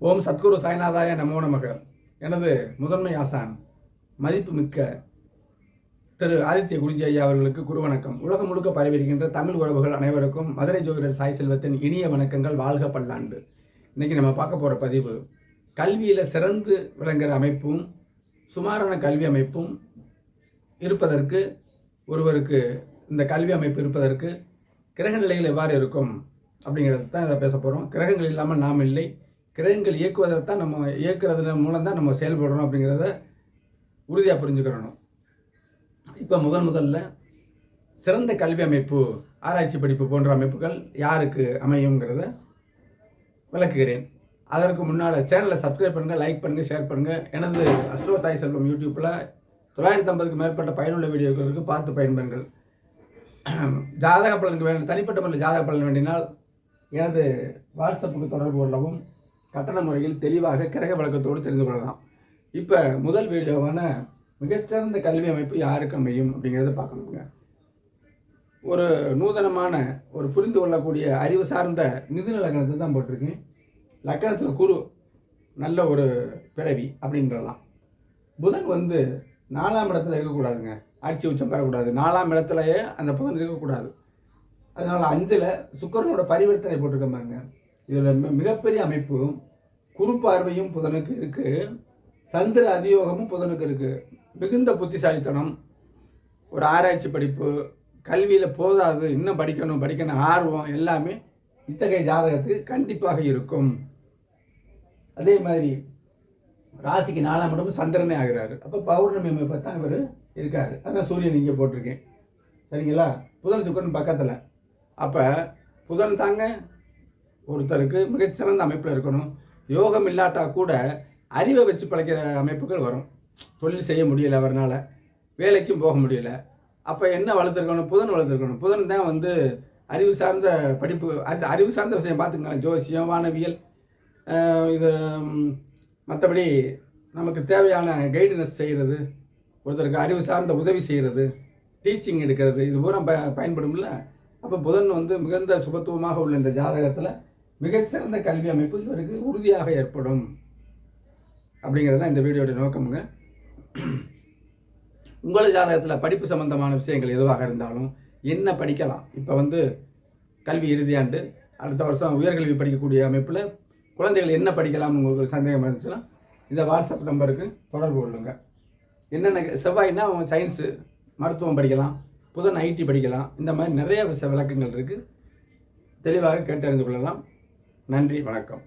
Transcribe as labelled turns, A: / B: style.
A: ஓம் சத்குரு சாய்நாதாய நமோ நமக. எனது முதன்மை ஆசான் மதிப்புமிக்க திரு ஆதித்ய குருஜி ஐயா அவர்களுக்கு குரு வணக்கம் உலகம் முழுக்க பரவியிருக்கின்ற தமிழ் உறவுகள் அனைவருக்கும் மதுரை ஜோதிடர் சாய் செல்வத்தின் இனிய வணக்கங்கள் வாழ்க பல்லாண்டு. இன்னைக்கு நம்ம பார்க்க போகிற பதிவு கல்வியில் சிறந்து விளங்குகிற அமைப்பும் சுமாரான கல்வி அமைப்பும் இருப்பதற்கு ஒருவருக்கு இந்த கல்வி அமைப்பு இருப்பதற்கு கிரக நிலைகள் எவ்வாறு இருக்கும் அப்படிங்கிறது தான் இதை பேச போகிறோம் கிரகங்கள் இல்லாமல் நாம் இல்லை. கிரகங்கள் இயக்குவதை தான் நம்ம இயக்குறது மூலம் தான் நம்ம செயல்படுறோம் அப்படிங்கிறத உறுதியாக புரிஞ்சுக்கிறணும் இப்போ முதன் முதல்ல சிறந்த கல்வி அமைப்பு ஆராய்ச்சி படிப்பு போன்ற அமைப்புகள் யாருக்கு அமையுங்கிறத விளக்குகிறேன். அதற்கு முன்னால் சேனலை சப்ஸ்கிரைப் பண்ணுங்கள் லைக் பண்ணுங்கள் ஷேர் பண்ணுங்கள் எனது அஸ்ட்ரோ சாய் செல்வம் யூடியூப்பில் தொள்ளாயிரத்தி ஐம்பதுக்கு மேற்பட்ட பயனுள்ள வீடியோக்களுக்கு பார்த்து பயன்பெறுங்கள். ஜாதக பலனுக்கு வேண்டும் தனிப்பட்ட முறையில் ஜாதக பலன் வேண்டினால் எனது வாட்ஸ்அப்புக்கு தொடர்பு கொள்ளவும் கட்டண முறையில் தெளிவாக கிரக விளக்கத்தோடு தெரிந்து கொள்ளலாம். இப்போ முதல் வீடியோவான மிகச்சிறந்த கல்வி அமைப்பு யாருக்கு அமையும் அப்படிங்கிறத பார்க்கணுங்க. ஒரு நூதனமான ஒரு புரிந்து கொள்ளக்கூடிய அறிவு சார்ந்த மிதுன லக்னத்தை தான் போட்டிருக்கேன். லக்கணத்தில் குரு நல்ல ஒரு பிறவி அப்படின்றலாம். புதன் வந்து நாலாம் இடத்துல இருக்கக்கூடாதுங்க. ஆட்சி உச்சம் பெறக்கூடாது. நாலாம் இடத்துலயே அந்த புதன் இருக்கக்கூடாது. அதனால் அஞ்சில் சுக்கரனோட பரிவர்த்தனை போட்டிருக்க பாருங்க. இதில் மிகப்பெரிய அமைப்பு குரு பார்வையும் புதனுக்கு இருக்குது சந்திர அதியோகமும் புதனுக்கு இருக்கு. மிகுந்த புத்திசாலித்தனம் ஒரு ஆராய்ச்சி படிப்பு கல்வியில் போதாது இன்னும் படிக்கணும் படிக்கணும் ஆர்வம் எல்லாமே இத்தகைய ஜாதகத்துக்கு கண்டிப்பாக இருக்கும். அதே மாதிரி ராசிக்கு நாலாம் இடமும் சந்திரனே ஆகிறாரு. அப்போ பௌர்ணமி அமைப்பை தான் இவர் இருக்கார். அதான் சூரியன் இங்கே போட்டிருக்கேன். சரிங்களா? புதன் சுக்கரன் பக்கத்தில். அப்போ புதன் தாங்க ஒருத்தருக்கு மிகச்சிறந்த அமைப்பில் இருக்கணும். யோகம் இல்லாட்டா கூட அறிவை வச்சு பழைக்கிற அமைப்புகள் வரும். தொழில் செய்ய முடியல அவர்னால். வேலைக்கும் போக முடியல. அப்போ என்ன வளர்த்துருக்கணும்? புதன் வளர்த்துருக்கணும். புதன் தான் வந்து அறிவு சார்ந்த படிப்பு அது அறிவு சார்ந்த விஷயம் பார்த்துக்கோங்க ஜோசியம் வானவியல் இது மற்றபடி நமக்கு தேவையான கைடன்ஸ் செய்கிறது ஒருத்தருக்கு அறிவு சார்ந்த உதவி செய்கிறது டீச்சிங் எடுக்கிறது இது பூரா ப பயன்படும்ல? அப்போ புதன் வந்து மிகுந்த சுபத்துவமாக உள்ள இந்த ஜாதகத்தில் மிகச்சிறந்த கல்வி அமைப்பு இவருக்கு உறுதியாக ஏற்படும். அப்படிங்கிறது தான் இந்த வீடியோட நோக்கமுங்க. உங்களது ஜாதகத்தில் படிப்பு சம்பந்தமான விஷயங்கள் எதுவாக இருந்தாலும் என்ன படிக்கலாம்? இப்போ வந்து கல்வி இறுதியாண்டு அடுத்த வருஷம் உயர்கல்வி படிக்கக்கூடிய அமைப்பில் குழந்தைகள் என்ன படிக்கலாம் உங்களுக்கு சந்தேகம் இருந்துச்சுன்னா இந்த வாட்ஸ்அப் நம்பருக்கு தொடர்பு கொள்ளுங்க. என்னென்ன செவ்வாய்னா அவங்க சயின்ஸு மருத்துவம் படிக்கலாம் புதன் ஐடி படிக்கலாம் இந்த மாதிரி நிறைய விஷய விளக்கங்கள் இருக்குது தெளிவாக கேட்டறிந்து கொள்ளலாம். நன்றி வணக்கம்.